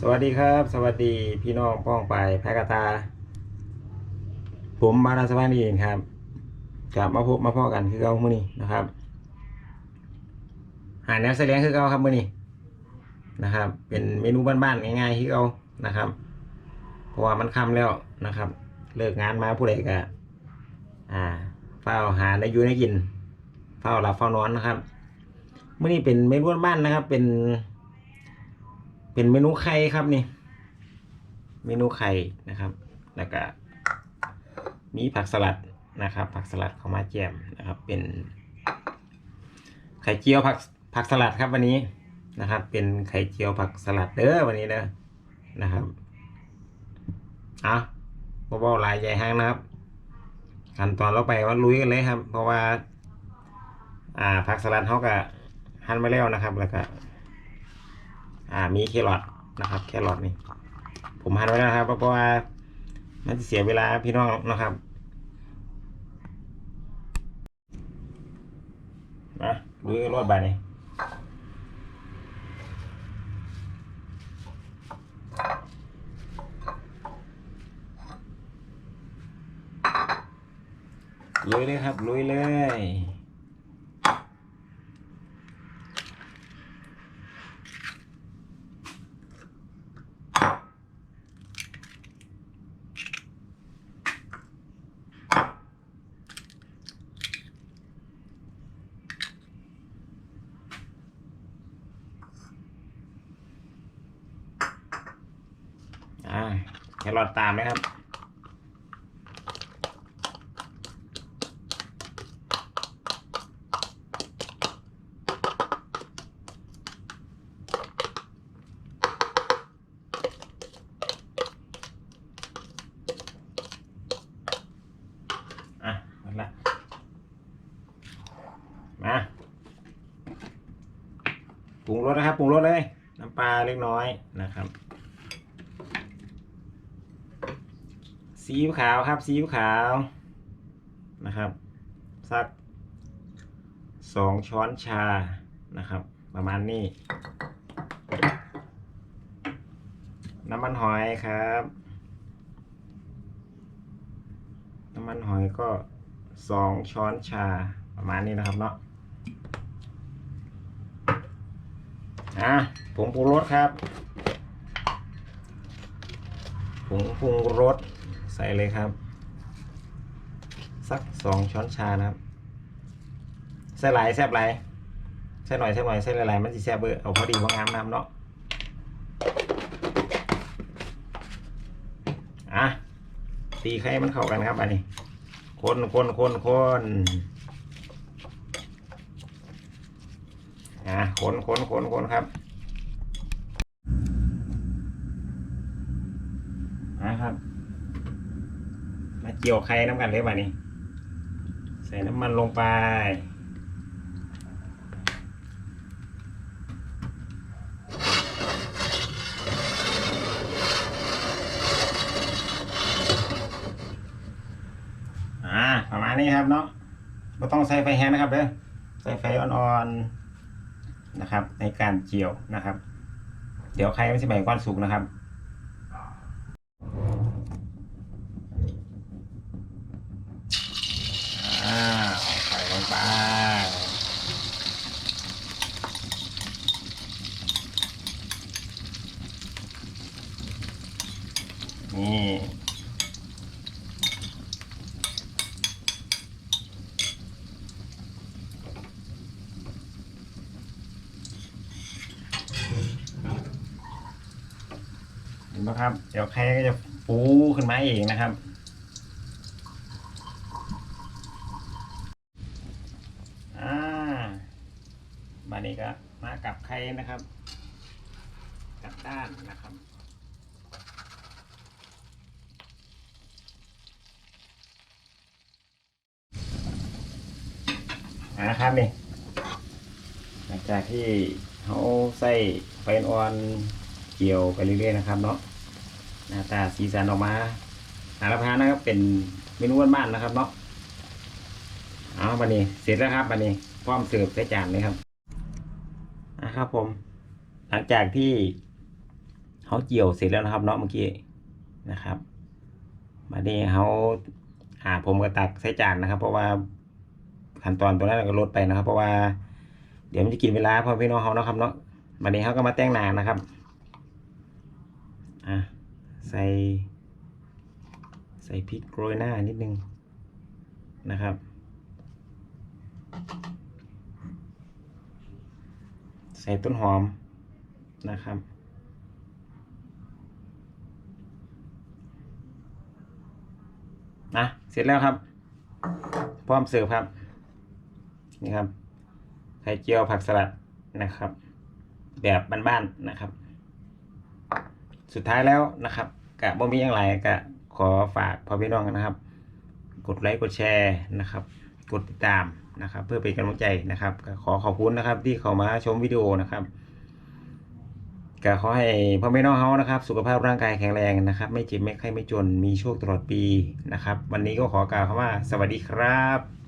สวัสดีครับ สวัสดีพี่น้องป้องไปแพกตา ผมมานาสวานีเองครับกลับมาพบมาพ่อกันคือเก่ามื้อนี้นะครับ หาแนวแสดงคือเก่าครับมื้อนี้นะครับ เป็นเมนูบ้านๆง่ายๆคือเก่านะครับ เพราะว่ามันค่ำแล้วนะครับ เลิกงานมาผู้ใดก็อ่าเฝ้าหาได้อยู่ได้กินเฝ้าหลับเฝ้านอนนะครับมื้อนี้เป็นเมนูบ้านๆนะครับ เป็น เป็นเมนูไข่ครับนี่ เมนูไข่นะครับ แล้วก็มีผักสลัดนะครับ ผักสลัดเขามาแจมนะครับ เป็นไข่เจียวผักผักสลัดครับวันนี้นะครับ เป็นไข่เจียวผักสลัดเด้อวันนี้เด้อนะครับอะเบาๆลายใหญ่ห้างนะครับขั้นตอนเราไปว่าลุยกันเลยครับ เพราะว่า อ่าผักสลัดเขาก็หั่นมาแล้วนะครับ แล้วก็ อ่ามีแครอทนะครับ แครอทนี่ ผมหั่นไว้แล้วนะครับ เพราะว่ามันจะเสียเวลาพี่น้องนะครับนะดูรถบานี่ลุยเลยครับลุยเลย อ่าแครอทตามนะครับ อะหมดละมาปรุงรสนะครับปรุงรสเลย น้ำปลาเล็กน้อยนะครับ ซีอิ๊วขาวครับซีอิ๊วขาวนะครับ สักสองช้อนชานะครับ ประมาณนี้ น้ำมันหอยครับ น้ำมันหอยก็สองช้อนชาประมาณนี้นะครับเนาะอะผงปรุงรสครับผงปรุงรส ใส่เลยครับ สักสองช้อนชานะครับใส่หลายแซ่บหลายใส่หน่อยใส่หน่อยใส่หลายๆมันสิแซ่บเบอร์เอาพอดีพองามน้ำเนาะอะตีไข่มันเข้ากันครับอันนี้ คนคนคนคนอะคนคนคนคนครับนะครับ มาเจียวไข่น้ำกันเลยป่ะนี่ใส่น้ำมันลงไป อ่า ประมาณนี้ครับเนาะไม่ต้องใส่ไฟแห้งนะครับเด้อใส่ไฟอ่อนๆนะครับ ในการเจียวนะครับ เดี๋ยวไข่ไม่ใช่ใบก้อนสุกนะครับ อ่าเอาไข่ลงไป นี่เห็นไหมครับ เดี๋ยวไข่ก็จะฟูขึ้นมาเองนะครับอ่าบานนี้ก็มากับไข่นะครับ กับด้านนะครับ นะครับนี่หลังจากที่เขาใส่ไฟอ่อนเกี่ยวไปเรื่อยๆนะครับเนาะหน้าตาสีสันออกมาหารับประทานะครับเป็นเมนูบ้านๆนะครับเนาะเอาบันนี้เสร็จแล้วครับบันนี้พร้อมเสิร์ฟใส่จานเลยครับนะครับผม หลังจากที่เขาเจียวเสร็จแล้วนะครับ เนาะเมื่อกี้นะครับมานี้เขาอ่าผมก็ตักใส่จานนะครับ เพราะว่า ขั้นตอนตัวนั้นก็ลดไปนะครับ เพราะว่า เดี๋ยวมันจะกินเวลาพ่อพี่น้องเขาเนาะครับเนาะมานี้เขาก็มาแต่งหน้านะครับอะใส่ใส่พริกโรยหน้านิดนึงนะครับ ใส่ต้นหอมนะครับ นะ เสร็จแล้วครับ พร้อมเสิร์ฟครับ นี่ครับไข่เจียวผักสลัดนะครับ แบบบ้านๆนะครับ สุดท้ายแล้วนะครับกะบ่มีอย่างไรกะขอฝากพ่อพี่น้องนะครับ กดไลค์กดแชร์นะครับ กดติดตามนะครับ เพื่อเป็นกำลังใจนะครับก็ขอขอบคุณนะครับที่เข้ามาชมวิดีโอนะครับก็ขอให้พ่อแม่น้องเฮานะครับ สุขภาพร่างกายแข็งแรงนะครับ ไม่เจ็บไม่ไข้ไม่จนมีโชคตลอดปีนะครับ วันนี้ก็ขอกล่าวคำว่า สวัสดีครับ